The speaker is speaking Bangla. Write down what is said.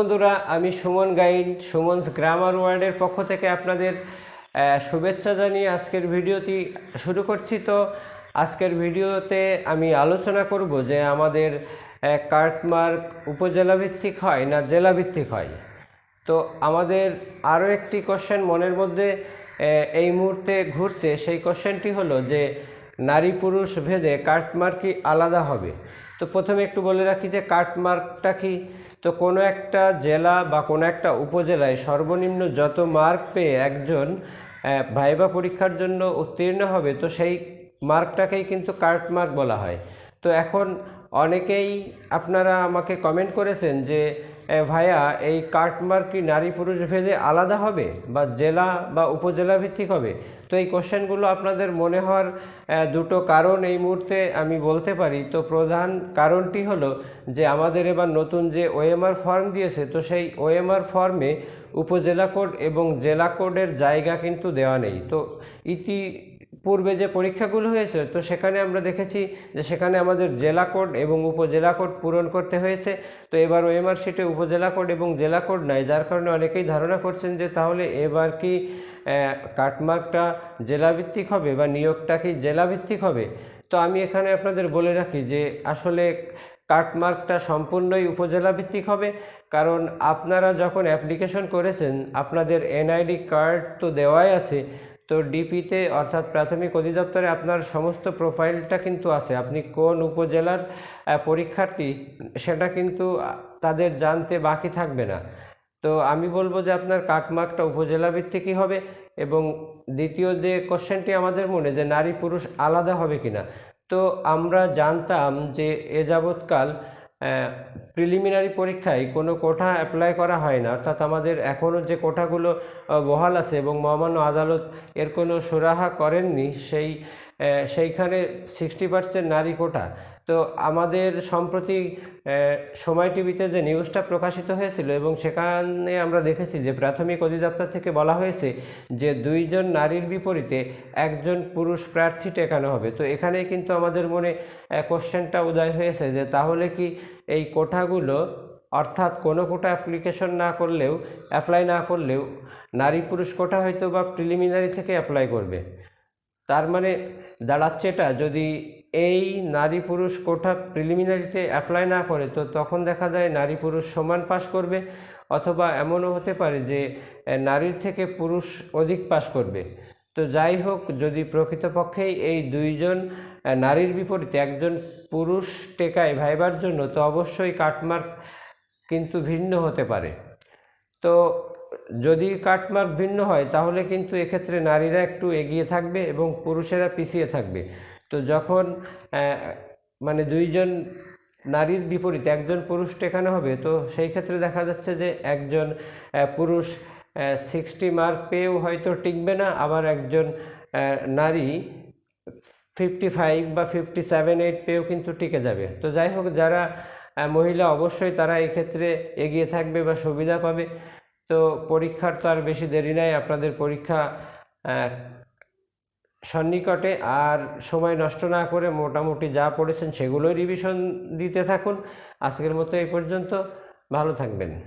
বন্ধুরা, আমি সুমন গাইড সুমনস গ্রামার ওয়ার্ল্ডের পক্ষ থেকে আপনাদের শুভেচ্ছা জানিয়ে আজকের ভিডিওটি শুরু করছি। তো আজকের ভিডিওতে আমি আলোচনা করব যে আমাদের কার্টমার্ক উপজেলা ভিত্তিক হয় না জেলা ভিত্তিক হয়? তো আমাদের আরও একটি কোশ্চেন মনের মধ্যে এই মুহূর্তে ঘুরছে। সেই কোশ্চেনটি হলো যে নারী পুরুষ ভেদে কার্টমার্ক কি আলাদা হবে? তো প্রথমে একটু বলে রাখি যে কার্টমার্কটা কি তো কোনো একটা জেলা বা কোনো একটা উপজেলায় সর্বনিম্ন যত মার্ক পেয়ে একজন ভাইবা পরীক্ষার জন্য উত্তীর্ণ হবে, তো সেই মার্কটাকেই কিন্তু কার্ট মার্ক বলা হয়। তো এখন অনেকেই আপনারা আমাকে কমেন্ট করেছেন যে ভাইয়া, এই কার্টমার্ক কি নারী পুরুষ ভেদে আলাদা হবে বা জেলা বা উপজেলা ভিত্তিক হবে? তো এই কোশ্চেনগুলো আপনাদের মনে হওয়ার দুটো কারণ এই মুহূর্তে আমি বলতে পারি। তো প্রধান কারণটি হলো যে, আমাদের এবার নতুন যে ওএমআর ফর্ম দিয়েছে, তো সেই ওএমআর ফর্মে উপজেলা কোড এবং জেলা কোডের জায়গা কিন্তু দেওয়া নেই। তো ইতি পূর্বে যে পরীক্ষাগুলো হয়েছে তো সেখানে আমরা দেখেছি যে সেখানে আমাদের জেলা কোড এবং উপজেলা কোড পূরণ করতে হয়েছে। তো এবার ওএমআর শিটে উপজেলা কোড এবং জেলা কোড নাই, যার কারণে অনেকেই ধারণা করছেন যে তাহলে এবার কি কাটমার্কটা জেলাভিত্তিক হবে বা নিয়োগটা কি জেলাভিত্তিক হবে? তো আমি এখানে আপনাদের বলে রাখি যে আসলে কাটমার্কটা সম্পূর্ণই উপজেলা ভিত্তিক হবে। কারণ আপনারা যখন অ্যাপ্লিকেশন করেছেন, আপনাদের এনআইডি কার্ড তো দেওয়াই আছে। তো ডিপিতে, অর্থাৎ প্রাথমিক অধিদপ্তরে আপনার সমস্ত প্রোফাইলটা কিন্তু আছে। আপনি কোন উপজেলার পরীক্ষার্থী, সেটা কিন্তু তাদের জানতে বাকি থাকবে না। তো আমি বলব যে আপনার কাটমার্কটা উপজেলা ভিত্তিকই হবে এবং দ্বিতীয় যে কোশ্চেনটি আমাদের মনে যে নারী পুরুষ আলাদা হবে কিনা তো আমরা জানতাম যে এ যাবৎকাল প্রিলিমিনারি পরীক্ষায় কোনো কোঠা অ্যাপ্লাই করা হয় না। অর্থাৎ আমাদের এখনও যে কোঠাগুলো বহাল আছে এবং মহামান্য আদালত এর কোনো সুরাহা করেননি, সেই সেইখানে সিক্সটি পার্সেন্ট নারী কোটা তো আমাদের সম্প্রতি সময় টিভিতে যে নিউজটা প্রকাশিত হয়েছিল এবং সেখানে আমরা দেখেছি যে প্রাথমিক অধিদপ্তর থেকে বলা হয়েছে যে দুইজন নারীর বিপরীতে একজন পুরুষ প্রার্থী টেকানো হবে। তো এখানেই কিন্তু আমাদের মনে কোশ্চেনটা উদয় হয়েছে যে তাহলে কি এই কোঠাগুলো অর্থাৎ কোনো কোটা অ্যাপ্লিকেশন না করলেও, অ্যাপ্লাই না করলেও নারী পুরুষ কোটা হয়তো বা প্রিলিমিনারি থেকে অ্যাপ্লাই করবে। তার মানে দাঁড়াচ্ছে এটা যদি এই নারী পুরুষ কোটা প্রিলিমিনারিতে অ্যাপ্লাই না করে, তো তখন দেখা যায় নারী পুরুষ সমান পাশ করবে অথবা এমনও হতে পারে যে নারীর থেকে পুরুষ অধিক পাশ করবে। তো যাই হোক, যদি প্রকৃতপক্ষেই এই দুইজন নারীর বিপরীতে একজন পুরুষ টেকায় ভাইবার জন্য, তো অবশ্যই কাটমার্ক কিন্তু ভিন্ন হতে পারে। তো যদি কাটমার্ক ভিন্ন হয়, তাহলে কিন্তু এক্ষেত্রে নারীরা একটু এগিয়ে থাকবে এবং পুরুষেরা পিছিয়ে থাকবে। তো যখন মানে দুইজন নারীর বিপরীতে একজন পুরুষ টেকানো হবে, তো সেই ক্ষেত্রে দেখা যাচ্ছে যে একজন পুরুষ সিক্সটি মার্ক পেয়েও হয়তো টিকবে না, আবার একজন নারী ফিফটি ফাইভ বা ফিফটি সেভেন এইট পেয়েও কিন্তু টিকে যাবে। তো যাই হোক, যারা মহিলা অবশ্যই তারা ক্ষেত্রে এগিয়ে থাকবে বা সুবিধা পাবে। তো পরীক্ষার তো আর বেশি দেরি নাই, আপনাদের পরীক্ষা সন্নিকটে আর সময় নষ্ট না করে মোটামুটি যা পড়েছেন সেগুলোই রিভিশন দিতে থাকুন। আজকের মতো এই পর্যন্ত। ভালো থাকবেন।